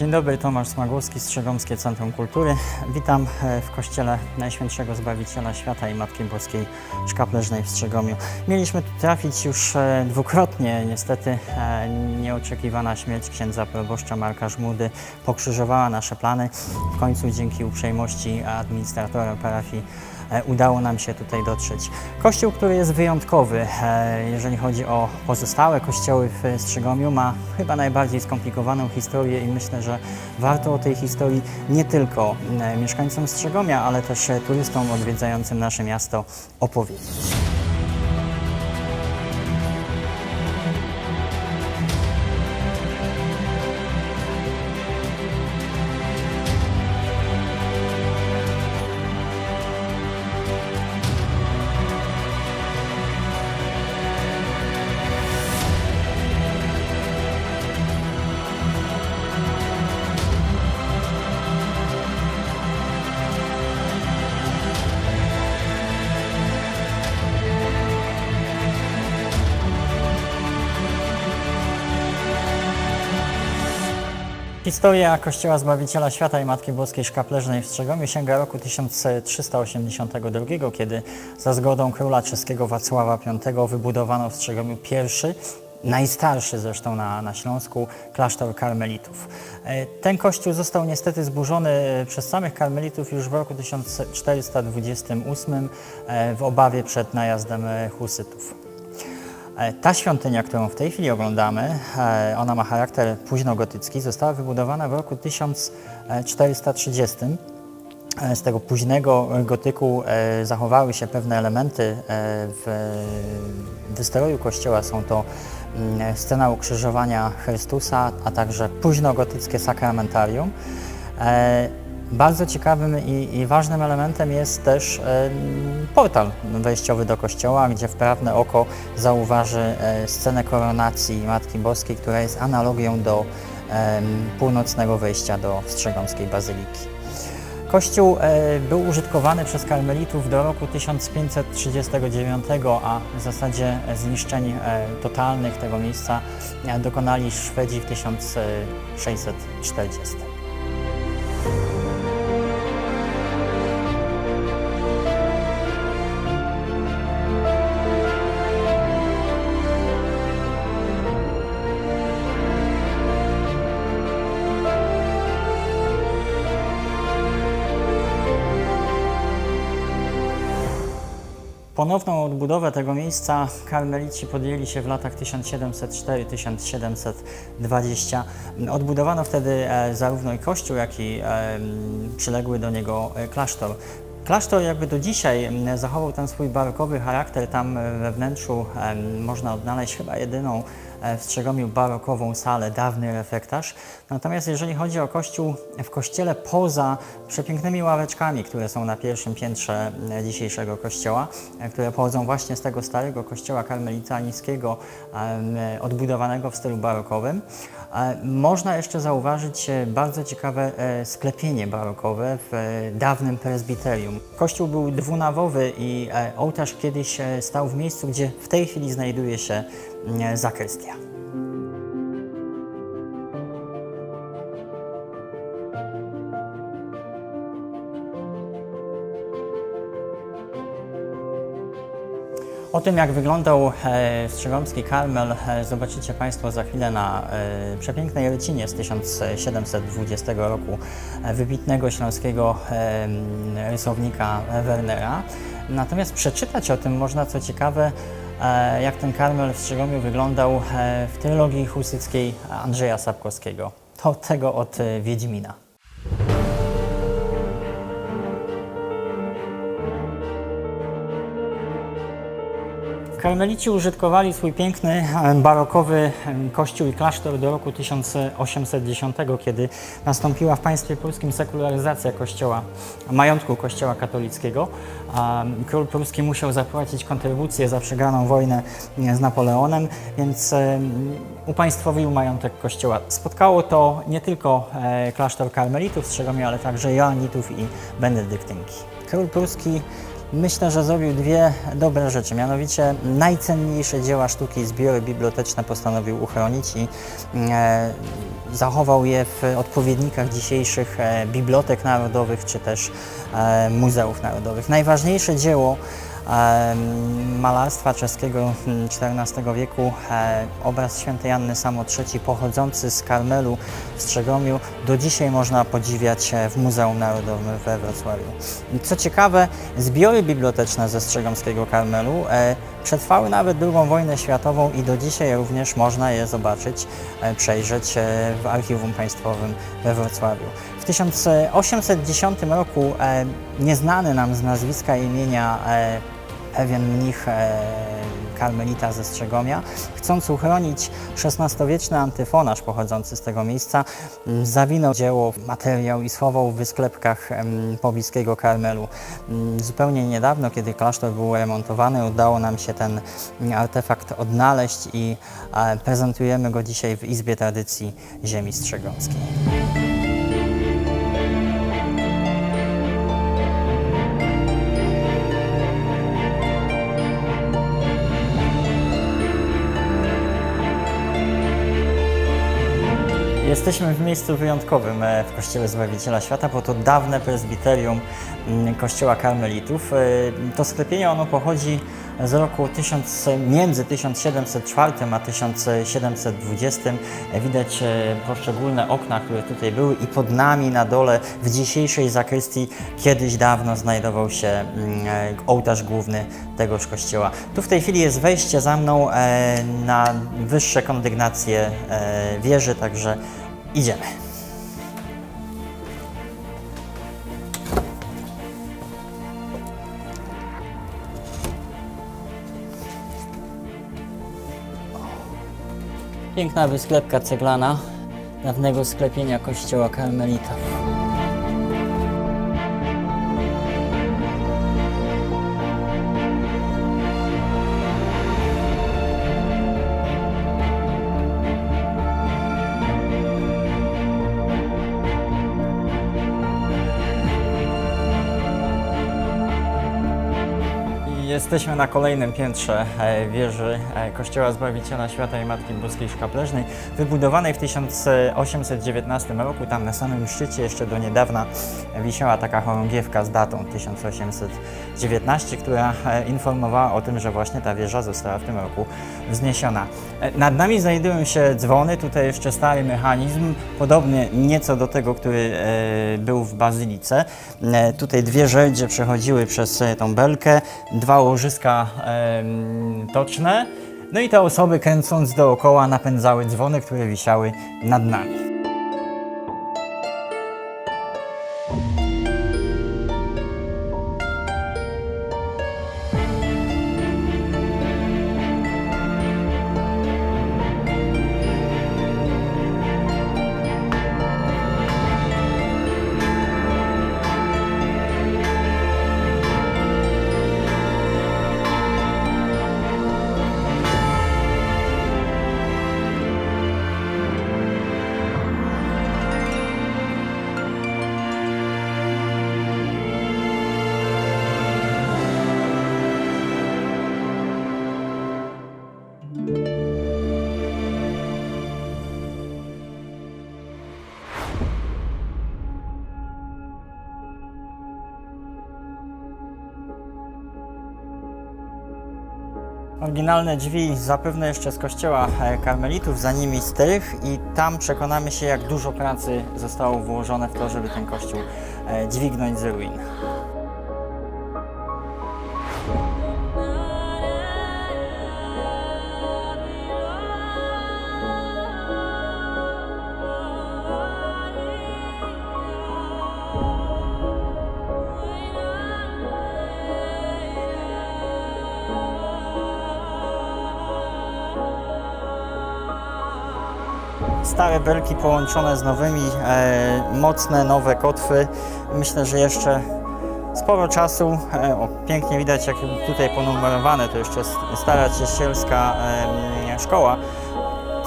Dzień dobry, Tomasz Smagłowski, Strzegomskie Centrum Kultury. Witam e, w Kościele Najświętszego Zbawiciela Świata i Matki Boskiej Szkapleżnej w Strzegomiu. Mieliśmy tu trafić już e, dwukrotnie. Niestety e, nieoczekiwana śmierć księdza proboszcza Marka Żmudy pokrzyżowała nasze plany. W końcu dzięki uprzejmości administratora parafii udało nam się tutaj dotrzeć. Kościół, który jest wyjątkowy, e, jeżeli chodzi o pozostałe kościoły w Strzygomiu, ma chyba najbardziej skomplikowaną historię i myślę, że warto o tej historii nie tylko e, mieszkańcom Strzegomia, ale też e, turystom odwiedzającym nasze miasto opowiedzieć. Historia Kościoła Zbawiciela Świata i Matki Boskiej Szkapleżnej w Strzegomiu sięga roku 1382, kiedy za zgodą króla czeskiego Wacława V wybudowano w Strzegomiu pierwszy, najstarszy zresztą na, na Śląsku, klasztor karmelitów. E, Ten kościół został niestety zburzony przez samych karmelitów już w roku 1428 e, w obawie przed najazdem e, husytów. E, Ta świątynia, którą w tej chwili oglądamy, e, ona ma charakter późnogotycki, została wybudowana w roku 1430. E, Z tego późnego gotyku zachowały się pewne elementy w wystroju kościoła. Są to mm, scena ukrzyżowania Chrystusa, a także późnogotyckie sakramentarium. E, Bardzo ciekawym i, i ważnym elementem jest też em, portal wejściowy do kościoła, gdzie wprawne oko zauważy e, scenę koronacji Matki Boskiej, która jest analogią do północnego wejścia do Strzegomskiej Bazyliki. Kościół e, był użytkowany przez karmelitów do roku 1539, a w zasadzie zniszczeń e, totalnych tego miejsca e, dokonali Szwedzi w 1640. Ponowną odbudowę tego miejsca karmelici podjęli się w latach 1704-1720. Odbudowano wtedy e, zarówno i kościół, jak i e, przyległy do niego e, klasztor. Klasztor jakby do dzisiaj zachował ten swój barokowy charakter. Tam we wnętrzu można odnaleźć chyba jedyną w Strzegomiu barokową salę, dawny refektarz. Natomiast jeżeli chodzi o kościół, w kościele poza przepięknymi ławeczkami, które są na pierwszym piętrze e, dzisiejszego kościoła, e, które pochodzą właśnie z tego starego kościoła karmelitańskiego, odbudowanego w stylu barokowym, e, można jeszcze zauważyć e, bardzo ciekawe e, sklepienie barokowe w e, dawnym prezbiterium. Kościół był dwunawowy i e, ołtarz kiedyś e, stał w miejscu, gdzie w tej chwili znajduje się zakrystia. O tym, jak wyglądał e, Strzegomski Karmel, e, zobaczycie Państwo za chwilę na e, przepięknej rycinie z 1720 roku wybitnego śląskiego rysownika Wernera. Natomiast przeczytać o tym można, co ciekawe, jak ten Karmel w Strzegomiu wyglądał e, w trylogii husyckiej Andrzeja Sapkowskiego. To tego od e, Wiedźmina. Karmelici użytkowali swój piękny, barokowy kościół i klasztor do roku 1810, kiedy nastąpiła w państwie polskim sekularyzacja kościoła, majątku kościoła katolickiego. Król pruski musiał zapłacić kontrybucję za przegraną wojnę z Napoleonem, więc upaństwowił majątek kościoła. Spotkało to nie tylko e, klasztor karmelitów w Strzegomiu, ale także joannitów i benedyktynki. Król pruski myślę, że zrobił dwie dobre rzeczy. Mianowicie najcenniejsze dzieła sztuki, zbiory biblioteczne postanowił uchronić i e, zachował je w odpowiednikach dzisiejszych e, bibliotek narodowych czy też e, muzeów narodowych. Najważniejsze dzieło malarstwa czeskiego mm, XIV wieku, e, obraz świętej Anny Samo III pochodzący z Karmelu w Strzegomiu, do dzisiaj można podziwiać e, w Muzeum Narodowym we Wrocławiu. Co ciekawe, zbiory biblioteczne ze Strzegomskiego Karmelu e, przetrwały nawet II wojnę światową i do dzisiaj również można je zobaczyć, przejrzeć w Archiwum Państwowym we Wrocławiu. W 1810 roku nieznany nam z nazwiska imienia pewien mnich e, karmelita ze Strzegomia, chcąc uchronić XVI-wieczny antyfonarz pochodzący z tego miejsca, m, zawinął dzieło materiał i schował w sklepkach pobliskiego Karmelu. M, Zupełnie niedawno, kiedy klasztor był remontowany, udało nam się ten m, artefakt odnaleźć i e, prezentujemy go dzisiaj w Izbie Tradycji Ziemi Strzegomskiej. Jesteśmy w miejscu wyjątkowym e, w Kościele Zbawiciela Świata, bo to dawne prezbiterium mm, Kościoła Karmelitów. E, To sklepienie ono pochodzi z roku 1000, między 1704 a 1720. E, Widać e, poszczególne okna, które tutaj były i pod nami na dole w dzisiejszej zakrystii kiedyś dawno znajdował się mm, e, ołtarz główny tegoż kościoła. Tu w tej chwili jest wejście za mną na wyższe kondygnacje wieży, także idziemy. Piękna wysklepka ceglana dawnego sklepienia kościoła Karmelita. Jesteśmy na kolejnym piętrze e, wieży e, Kościoła Zbawiciela Świata i Matki Boskiej Szkapleżnej, wybudowanej w 1819 roku. Tam na samym szczycie jeszcze do niedawna wisiała taka chorągiewka z datą 1819, która e, informowała o tym, że właśnie ta wieża została w tym roku wzniesiona. E, Nad nami znajdują się dzwony, tutaj jeszcze stary mechanizm, podobny nieco do tego, który e, był w bazylice. Tutaj dwie żeldzie przechodziły przez tą belkę, dwa łożyska toczne, no i te osoby kręcąc dookoła napędzały dzwony, które wisiały nad nami. Oryginalne drzwi zapewne jeszcze z kościoła e, karmelitów, za nimi strych i tam przekonamy się, jak dużo pracy zostało włożone w to, żeby ten kościół e, dźwignąć z ruin. Stare belki połączone z nowymi, e, mocne, nowe kotwy. Myślę, że jeszcze sporo czasu. E, o, pięknie widać, jak tutaj ponumerowane, to jeszcze stara cieścielska em, szkoła.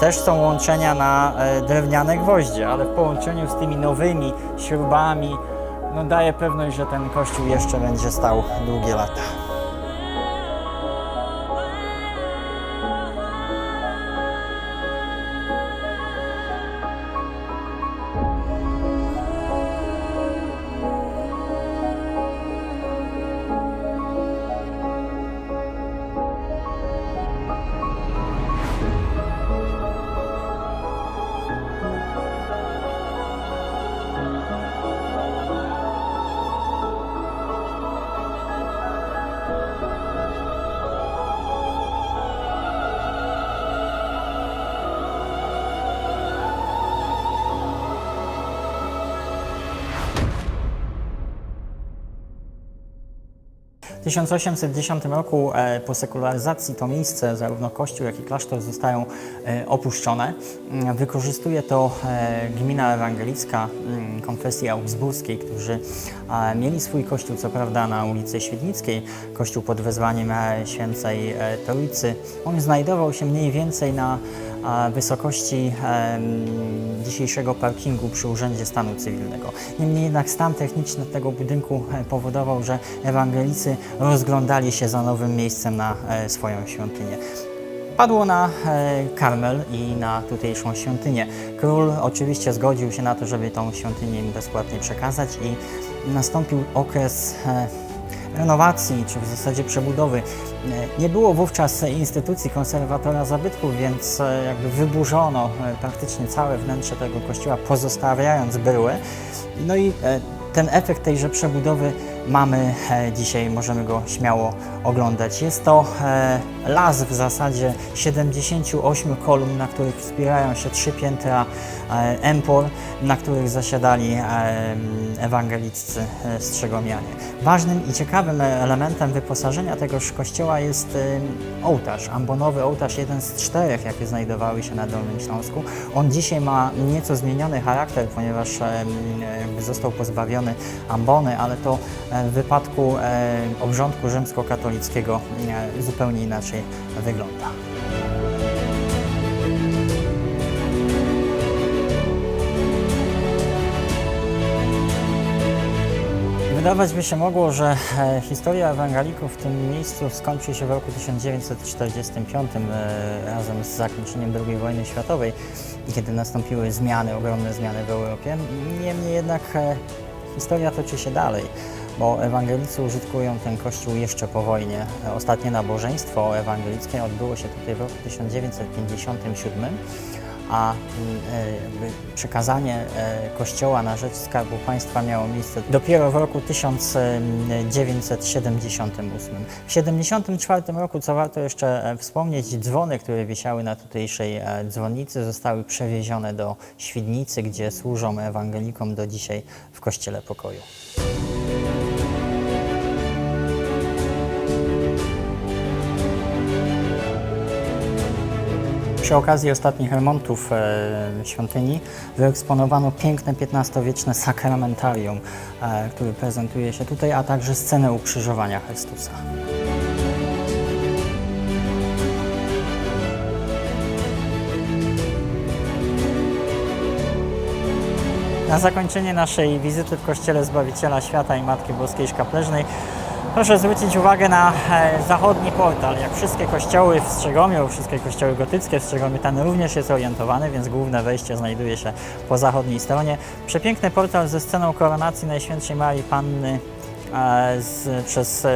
Też są łączenia na e, drewniane gwoździe, ale w połączeniu z tymi nowymi śrubami, no, daje pewność, że ten kościół jeszcze będzie stał długie lata. W 1810 roku e, po sekularyzacji to miejsce, zarówno kościół, jak i klasztor zostają e, opuszczone. Mm, Wykorzystuje to e, gmina ewangelicka mm, konfesji augsburskiej, którzy mieli swój kościół, co prawda na ulicy Świdnickiej, kościół pod wezwaniem świętej Trójcy. On znajdował się mniej więcej na wysokości dzisiejszego parkingu przy Urzędzie Stanu Cywilnego. Niemniej jednak stan techniczny tego budynku e, powodował, że ewangelicy rozglądali się za nowym miejscem na e, swoją świątynię. Padło na e, Karmel i na tutejszą świątynię. Król oczywiście zgodził się na to, żeby tą świątynię im bezpłatnie przekazać i nastąpił okres renowacji, czy w zasadzie przebudowy. E, Nie było wówczas instytucji konserwatora zabytków, więc e, jakby wyburzono e, praktycznie całe wnętrze tego kościoła, pozostawiając bryłę. No i ten efekt tejże przebudowy mamy dzisiaj, możemy go śmiało oglądać. Jest to e, las w zasadzie 78 kolumn, na których wspierają się trzy piętra empor, na których zasiadali e, ewangeliccy e, strzegomianie. Ważnym i ciekawym elementem wyposażenia tegoż kościoła jest ołtarz, ambonowy ołtarz, jeden z czterech, jakie znajdowały się na Dolnym Śląsku. On dzisiaj ma nieco zmieniony charakter, ponieważ został pozbawiony ambony, ale to w wypadku obrządku rzymskokatolickiego e, zupełnie inaczej wygląda. Wydawać by się mogło, że e, historia ewangelików w tym miejscu skończy się w roku 1945 e, razem z zakończeniem II wojny światowej, kiedy nastąpiły zmiany, ogromne zmiany w Europie. Niemniej jednak historia toczy się dalej, bo ewangelicy użytkują ten kościół jeszcze po wojnie. Ostatnie nabożeństwo ewangelickie odbyło się tutaj w roku 1957 a e, przekazanie e, kościoła na rzecz Skarbu Państwa miało miejsce dopiero w roku 1978. W 1974 roku, co warto jeszcze e, wspomnieć, dzwony, które wisiały na tutejszej dzwonnicy zostały przewiezione do Świdnicy, gdzie służą ewangelikom do dzisiaj w Kościele Pokoju. Przy okazji ostatnich remontów e, świątyni wyeksponowano piękne XV-wieczne sakramentarium, e, które prezentuje się tutaj, a także scenę ukrzyżowania Chrystusa. Na zakończenie naszej wizyty w Kościele Zbawiciela Świata i Matki Boskiej Szkapleżnej proszę zwrócić uwagę na e, zachodni portal. Jak wszystkie kościoły w Strzegomiu, wszystkie kościoły gotyckie w Strzegomiu, ten również jest orientowany, więc główne wejście znajduje się po zachodniej stronie. Przepiękny portal ze sceną koronacji Najświętszej Marii Panny e, z, przez e,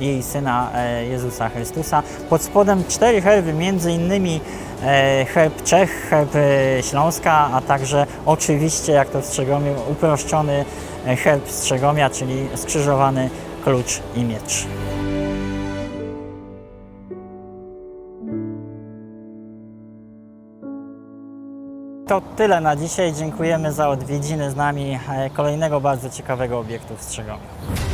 jej syna Jezusa Chrystusa. Pod spodem cztery herby, między innymi herb Czech, herb Śląska, a także oczywiście, jak to w Strzegomiu, uproszczony herb Strzegomia, czyli skrzyżowany klucz i miecz. To tyle na dzisiaj. Dziękujemy za odwiedziny z nami e, kolejnego bardzo ciekawego obiektu w Strzegomiu.